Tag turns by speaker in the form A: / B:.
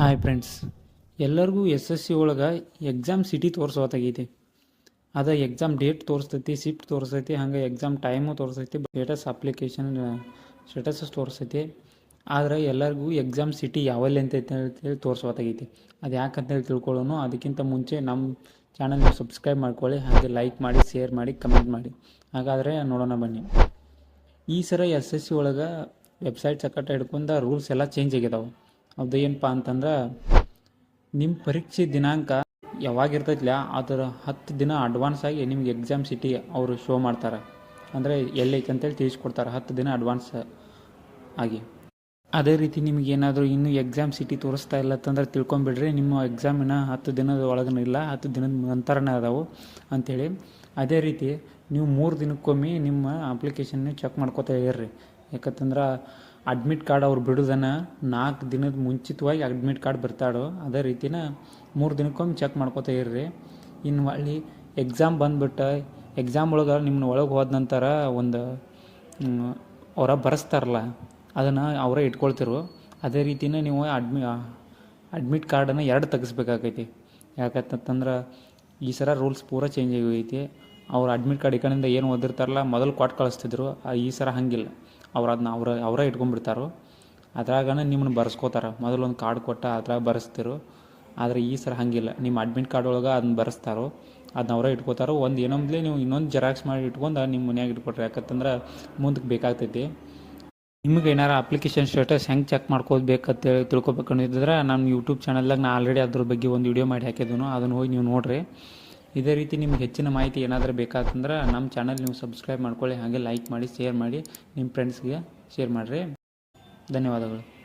A: Hi friends ಎಲ್ಲರಿಗೂ S S C ಒಳಗೆ exam city ತೋರಿಸೋತಾಗೈತಿ ಅದು ಎಕ್ಸಾಮ್ ಡೇಟ್ ತೋರಿಸ್ತೈತಿ ಶಿಫ್ಟ್ ತೋರಿಸ್ತೈತಿ ಹಂಗೆ ಎಕ್ಸಾಮ್ ಟೈಮು ತೋರಿಸ್ತೈತಿ ಸ್ಟೇಟಸ್ ಅಪ್ಲಿಕೇಶನ್ ಸ್ಟೇಟಸಸ್ ತೋರಿಸ್ತೈತಿ ಆದರೆ ಎಲ್ಲರಿಗೂ ಎಕ್ಸಾಮ್ ಸಿಟಿ ಯಾವಲ್ಲಿ ಅಂತ ಹೇಳಿ ತೋರಿಸೋತಾಗೈತಿ ಅದು ಯಾಕಂತೇಳಿ ತಿಳ್ಕೊಳ್ಳೋನು, ಅದಕ್ಕಿಂತ ಮುಂಚೆ ನಮ್ಮ ಚಾನಲ್ ನೀವು ಸಬ್ಸ್ಕ್ರೈಬ್ ಮಾಡ್ಕೊಳ್ಳಿ, ಹಾಗೆ ಲೈಕ್ ಮಾಡಿ ಶೇರ್ ಮಾಡಿ ಕಮೆಂಟ್ ಮಾಡಿ. ಹಾಗಾದರೆ ನೋಡೋಣ ಬನ್ನಿ. ಈ ಸರ ಎಸ್ ಎಸ್ ಸಿ ಒಳಗೆ ವೆಬ್ಸೈಟ್ ಸಕಟ್ಟ ಹಿಡ್ಕೊಂಡ ರೂಲ್ಸ್ ಎಲ್ಲ ಚೇಂಜ್ ಆಗಿದಾವೆ ಅದು ಏನಪ್ಪ ಅಂತಂದ್ರೆ ನಿಮ್ಮ ಪರೀಕ್ಷೆ ದಿನಾಂಕ ಯಾವಾಗ ಇರ್ತೈತಿಲ್ಲ ಅದರ ಹತ್ತು ದಿನ ಅಡ್ವಾನ್ಸ್ ಆಗಿ ನಿಮ್ಗೆ ಎಕ್ಸಾಮ್ ಸಿಟಿ ಅವರು ಶೋ ಮಾಡ್ತಾರೆ. ಅಂದರೆ ಎಲ್ಲೈತೆ ಅಂತೇಳಿ ತಿಳಿಸ್ಕೊಡ್ತಾರೆ, ಹತ್ತು ದಿನ ಅಡ್ವಾನ್ಸ್ ಆಗಿ. ಅದೇ ರೀತಿ ನಿಮ್ಗೆ ಏನಾದರೂ ಇನ್ನೂ ಎಕ್ಸಾಮ್ ಸಿಟಿ ತೋರಿಸ್ತಾ ಇಲ್ಲ ಅಂತಂದ್ರೆ ತಿಳ್ಕೊಂಬಿಡ್ರಿ, ನಿಮ್ಮ ಎಕ್ಸಾಮಿನ ಹತ್ತು ದಿನದ ಒಳಗನ ಇಲ್ಲ, ಹತ್ತು ದಿನದ ನಂತರನೇ ಅದಾವು ಅಂಥೇಳಿ ಅದೇ ರೀತಿ ನೀವು ಮೂರು ದಿನಕ್ಕೊಮ್ಮೆ ನಿಮ್ಮ ಅಪ್ಲಿಕೇಶನ್ನ ಚೆಕ್ ಮಾಡ್ಕೋತಾ ಇರ್ರಿ. ಯಾಕಂತಂದ್ರೆ ಅಡ್ಮಿಟ್ ಕಾರ್ಡ್ ಅವ್ರು ಬಿಡೋದನ್ನು ನಾಲ್ಕು ದಿನದ ಮುಂಚಿತವಾಗಿ ಅಡ್ಮಿಟ್ ಕಾರ್ಡ್ ಬರ್ತಾಡೋ ಅದೇ ರೀತಿನ ಮೂರು ದಿನಕ್ಕೊಮ್ಮೆ ಚೆಕ್ ಮಾಡ್ಕೋತಾ ಇರ್ರಿ. ಇನ್ನು ಹೊಳ್ಳಿ ಎಕ್ಸಾಮ್ ಬಂದ್ಬಿಟ್ಟು ಎಕ್ಸಾಮ್ ಒಳಗೆ ನಿಮ್ಮನ್ನ ಒಳಗೆ ಹೋದ ನಂತರ ಒಂದು ಅವರ ಬರೆಸ್ತಾರಲ್ಲ, ಅದನ್ನು ಅವರೇ ಇಟ್ಕೊಳ್ತಿರು. ಅದೇ ರೀತಿನ ನೀವು ಅಡ್ಮಿ ಅಡ್ಮಿಟ್ ಕಾರ್ಡನ್ನು ಎರಡು ತೆಗಿಸ್ಬೇಕಾಗೈತಿ. ಯಾಕಂತಂದ್ರೆ ಈ ಸಲ ರೂಲ್ಸ್ ಪೂರ ಚೇಂಜ್ ಆಗೈತಿ ಅವ್ರು ಅಡ್ಮಿಟ್ ಕಾರ್ಡ್ ಈ ಕಡೆಯಿಂದ ಏನು ಓದಿರ್ತಾರಲ್ಲ, ಮೊದಲು ಕೊಟ್ಟು ಕಳಿಸ್ತಿದ್ರು ಈ ಸಲ ಹಂಗಿಲ್ಲ. ಅವ್ರು ಅದನ್ನ ಅವ್ರ ಅವರೇ ಇಟ್ಕೊಂಡ್ಬಿಡ್ತಾರೋ, ಅದ್ರಾಗನ ನಿಮ್ಮನ್ನು ಬರ್ಸ್ಕೋತಾರೆ. ಮೊದಲು ಒಂದು ಕಾರ್ಡ್ ಕೊಟ್ಟ, ಅದ್ರಾಗ ಬರೆಸ್ತಿರು. ಆದರೆ ಈ ಸರ ಹಂಗಿಲ್ಲ. ನಿಮ್ಮ ಅಡ್ಮಿಟ್ ಕಾರ್ಡ್ ಒಳಗೆ ಅದನ್ನ ಬರೆಸ್ತಾರೋ ಅದನ್ನ ಅವರೇ ಇಟ್ಕೋತಾರೋ. ಒಂದು ಏನೊಂದ್ಲೇ ನೀವು ಇನ್ನೊಂದು ಜೆರಾಕ್ಸ್ ಮಾಡಿ ಇಟ್ಕೊಂಡು ನಿಮ್ಮ ಮನ್ಯಾಗ ಇಟ್ಕೊಟ್ರಿ. ಯಾಕಂತಂದ್ರೆ ಮುಂದಕ್ಕೆ ಬೇಕಾಗ್ತೈತಿ. ನಿಮಗೆ ಏನಾರ ಅಪ್ಲಿಕೇಶನ್ ಸ್ಟೇಟಸ್ ಹೆಂಗೆ ಚೆಕ್ ಮಾಡ್ಕೋಬೇಕಂತೇಳಿ ತಿಳ್ಕೊಬೇಕು ಅನ್ನೋದಿದ್ರೆ ನಮ್ಮ ಯೂಟ್ಯೂಬ್ ಚಾನಲ್ದಾಗ ನಾನು ಆಲ್ರೆಡಿ ಅದ್ರ ಬಗ್ಗೆ ಒಂದು ವಿಡಿಯೋ ಮಾಡಿ ಹಾಕಿದನು, ಅದನ್ನು ಹೋಗಿ ನೀವು ನೋಡಿರಿ. ಇದೇ ರೀತಿ ನಿಮ್ಗೆ ಹೆಚ್ಚಿನ ಮಾಹಿತಿ ಏನಾದರೂ ಬೇಕಾತಂದ್ರೆ ನಮ್ಮ ಚಾನಲ್ ನೀವು ಸಬ್ಸ್ಕ್ರೈಬ್ ಮಾಡ್ಕೊಳ್ಳಿ, ಹಾಗೆ ಲೈಕ್ ಮಾಡಿ ಶೇರ್ ಮಾಡಿ, ನಿಮ್ಮ ಫ್ರೆಂಡ್ಸ್ಗೆ ಶೇರ್ ಮಾಡಿರಿ. ಧನ್ಯವಾದಗಳು.